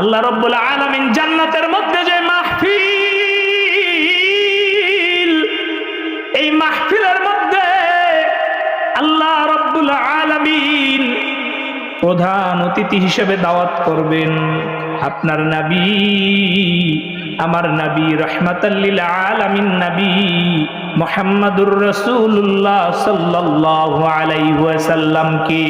আল্লাহ রব্বুল আলমিন জান্নাতের মধ্যে যে মাহফিল, এই মাহফিলের মধ্যে আল্লাহ রব্বুল আলামিন প্রধান অতিথি হিসেবে দাওয়াত করবেন। আপনার নবী, আমার নবী রহমাতাল্লিল আলামিন নবী মোহাম্মদুর রসুল্লাহ সাল্লাল্লাহু আলাইহি ওয়াসাল্লাম কি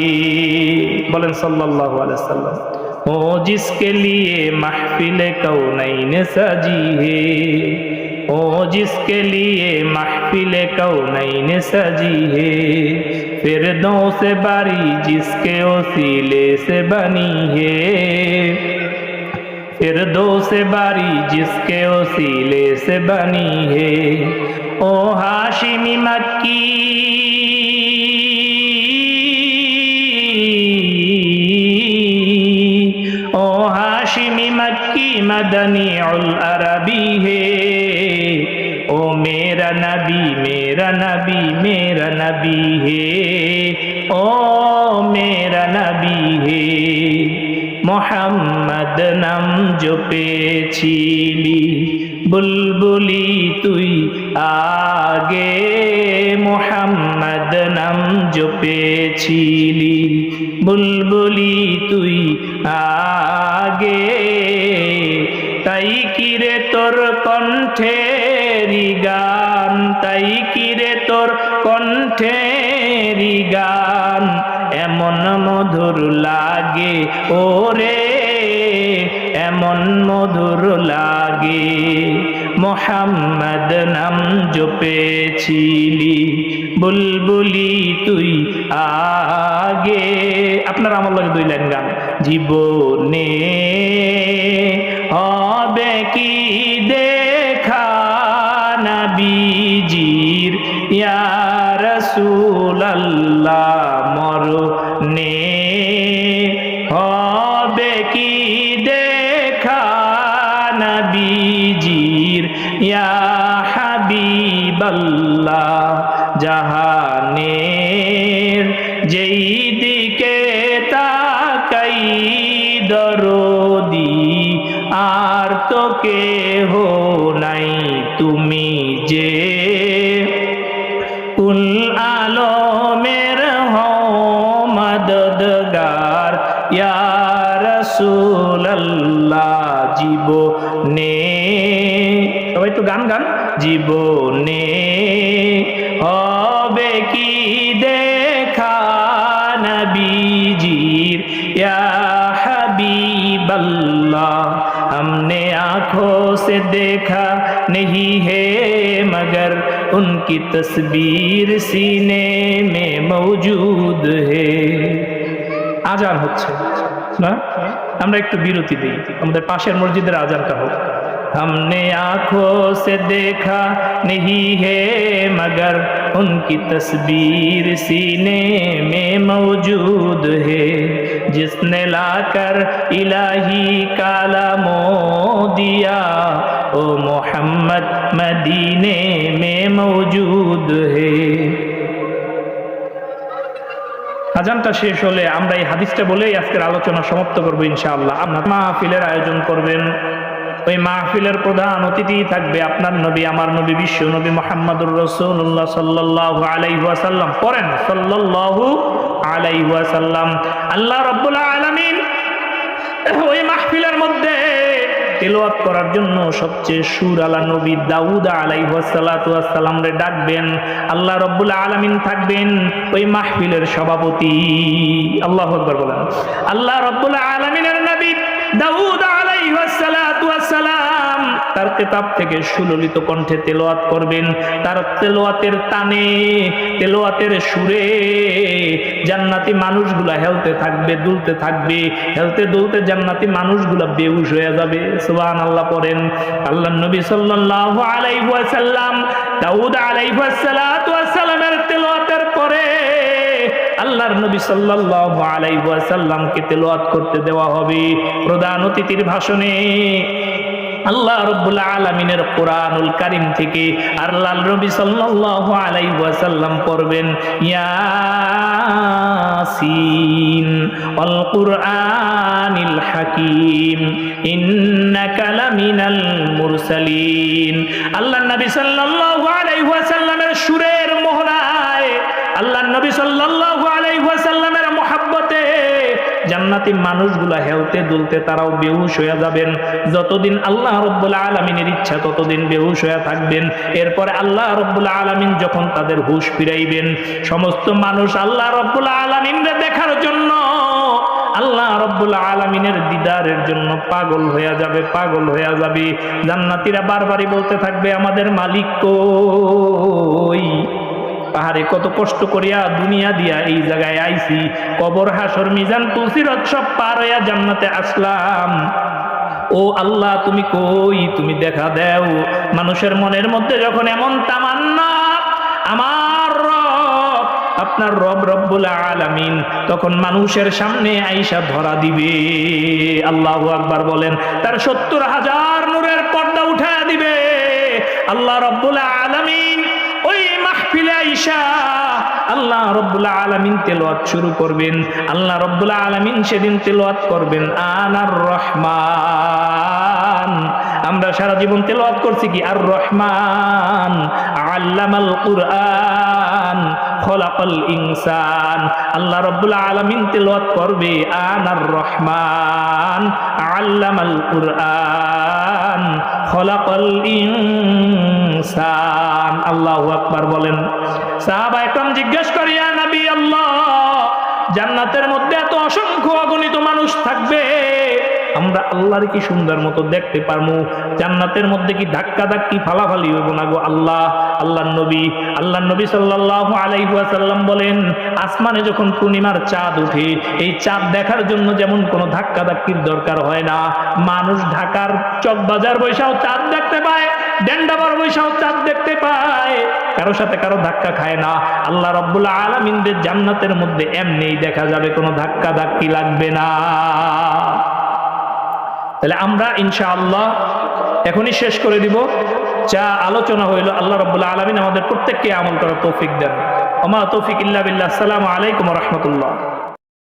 বলেন সাল্লাল্লাহু আলাইহি हो जिसके लिए महफिल कौनैन सजी है? ओ जिसके लिए महफिल कौनैन सजी है? फिर दो से बारी जिसके वसीले से बनी है। फिर दो से बारी जिसके वसीले से बनी है। ओ हाशिमी मक्की। मक्की मदनी उल अरबी है ओ मेरा नबी मेरा नबी मेरा नबी है ओ मेरा नबी है মোহাম্মদ নাম জপেছিলি বুলবুলি তুই আগে মোহাম্মদ নাম জপেছিলি। বুলবুলি তুই আগে, তাই কিরে তোর কণ্ঠেরি গান? তাই কিরে তোর কণ্ঠেরি গান? এমন মধুর লাগে, ওরে এমন মধুর লাগে। মোহাম্মদ নাম জপেছিলি, বুলবুলি তুই আগে। আপনার আমার লাগে দুই লাইন গান, জীবনে হবে কি দেখা নবীজির। ইয়া রাসূলুল্লাহ মরনে হাবিবাল্লাহ, জাহানের যেই দিকে তাকাই দরদি, আর তো কেহ নাই তুমি যে। কুল আলমের মদদগার, ইয়া রাসূলুল্লাহ, জীবনে সবাই তো গান গান জীবনে হবে কি দেখা নবীজির ইয়া हबीबल्ला हमने आंखों से देखा नहीं है मगर उनकी तस्वीर सीने में मौजूद है আজান হচ্ছে না আমরা একটু বিরতি দিই আমাদের পাশের মসজিদের আজানটা হোক हमने आंखों से देखा नहीं है मगर उनकी तस्वीर सीने में मौजूद है जिसने लाकर इलाही काला मो दिया ओ मोहम्मद मदीने में मौजूद है আজানটা শেষ হলে আমরা এই হাদিসটা বলেই আজকের আলোচনা সমাপ্ত করবো ইনশাআল্লাহ আপনার মাহফিলের আয়োজন করবেন ওই মাহফিলের প্রধান অতিথি থাকবে আপনার নবী, আমার নবী বিশ্ব নবী মোহাম্মদুর রসুল্লাহ সাল্লাহ আলাইহাসাল্লাম পড়েন সাল্লাহু আলাইহাসাল্লাম আল্লাহ রব্বুল্লাহ আলমিন ওই মাহফিলের মধ্যে তেলোয়াত করার জন্য সবচেয়ে সুর আলা নবী দাউদ আলাইহাসাল্লাম রে ডাকবেন। আল্লাহ রব্বুল আলমিন থাকবেন ওই মাহফিলের সভাপতি। আল্লাহ বলেন। আল্লাহ রব্বুল আলমিনের নবী দাউদ আলাইহাসালাম তার কেতাব থেকে সুললিত কণ্ঠে তেলোয়াত করবেন। তার তেলোয়াতের টানে, তেলোয়াতের সুরে জান্নাতি মানুষগুলা হেলতে থাকবে, দুলতে থাকবে। হেলতে দুলতে জান্নাতি মানুষগুলা বেউস হয়ে যাবে। সুবান আল্লাহ পড়েন। আল্লাহ নবী সাল্লাল্লাহু আলাইহি ওয়াসাল্লাম, দাউদ আলাইহি ওয়াসাল্লামের তেলাওয়াতের পরে আল্লাহর নবী সাল্লাল্লাহু আলাইহি ওয়াসাল্লামকে তেলাওয়াত করতে দেওয়া হবে। প্রধান অতিথির ভাষণে আল্লাহ রব্বুল আলমিনের কোরআনুল কারিম থেকে আর লাল রবি সাল্লাহ পড়বেন হাকিম, ইন্নাকা লামিনাল মুরসালিন। আল্লাহ নবী সাল্লাল্লাহু আলাইহি ওয়াসাল্লামের সুরের মোহনায় আল্লাহ নবী সাল্লাল্লাহু জান্নাতি মানুষগুলা হেলতে দুলতে তারাও বেহুশ হয়ে যাবেন। যতদিন আল্লাহ রব্বুল আলমিনের ইচ্ছা ততদিন বেহুশ হয়ে থাকবেন। এরপরে আল্লাহ রব্বুল আলমিন যখন তাদের হুশ ফিরাইবেন, সমস্ত মানুষ আল্লাহ রব্বুল আলমিনরে দেখার জন্য, আল্লাহ রব্বুল আলমিনের দিদারের জন্য পাগল হয়ে যাবে, পাগল হয়ে যাবে। জান্নাতিরা বারবারই বলতে থাকবে, আমাদের মালিক কই? পাহাড়ে কত কষ্ট করিয়া দুনিয়া দিয়া এই জায়গায় আইছি, কবর, হাসর, মিজান তুলসিরত সব পার হইয়া জান্নাতে আসলাম। ও আল্লাহ, তুমি কই? তুমি দেখা দেও। মানুষের মনের মধ্যে যখন এমন তামান্না, আমার রব, আপনার রব রব্বুল আলামিন, তখন মানুষের সামনে আইসা ধরা দিবে। আল্লাহ আকবার বলেন, তার সত্তর হাজার নূরের পর্দা উঠায়া দিবে। আল্লাহ রব্বুল আলামিন আইসা আল্লাহ রব্বুল আলামিন তেলাওয়াত শুরু করবেন। আল্লাহ রব্বুল আলামিন সেদিন তেলাওয়াত করবেন। আনার রহমান। আমরা সারা জীবন তেলাওয়াত করছি কি? আর রহমান। আল্লামাল কুরআন, খলাকাল ইনসান। আল্লাহ রব্বুল আলামিন তেলাওয়াত করবে। আনার রহমান। আল্লামাল কুরআন, খলাকাল ইনসান। আল্লাহু আকবার বলেন। সাহাবা একরাম জিজ্ঞেস করিয়া নবী আল্লাহ, জান্নাতের মধ্যে এত অসংখ্য অগণিত মানুষ থাকবে আমরা আল্লাহর কি সুন্দর মতো দেখতে পারব জান্নাতের মধ্যে কি ধাক্কা ধাক্কি ফালাফালি হইব না গো আল্লাহ? আল্লাহ নবী আল্লাহ নবী সাল্লাল্লাহু আলাইহি ওয়াসাল্লাম বলেন, আসমানে যখন পূর্ণিমার চাঁদ ওঠে এই চাঁদ দেখার জন্য যেমন কোনো ধাক্কা ধাক্কির দরকার হয় না। মানুষ ঢাকার চকবাজার বৈশাও চাঁদ দেখতে পায়, ডেন্ডাবার বৈশাও চাঁদ দেখতে পায়। কারও সাথে কারও ধাক্কা খায় না। আল্লাহ রব্বুল আলমিনদের জান্নাতের মধ্যে এমনিই দেখা যাবে, কোনো ধাক্কা ধাক্কি লাগবে না। তাহলে আমরা ইনশাআল্লাহ এখনই শেষ করে দিব। যা আলোচনা হইল আল্লাহ রব্বুল্লাহ আলমিন আমাদের প্রত্যেককে আমল করার তৌফিক দেন। আমার তৌফিক ইল্লা বিল্লাহ। আসসালামু আলাইকুম রহমতুল্লাহ।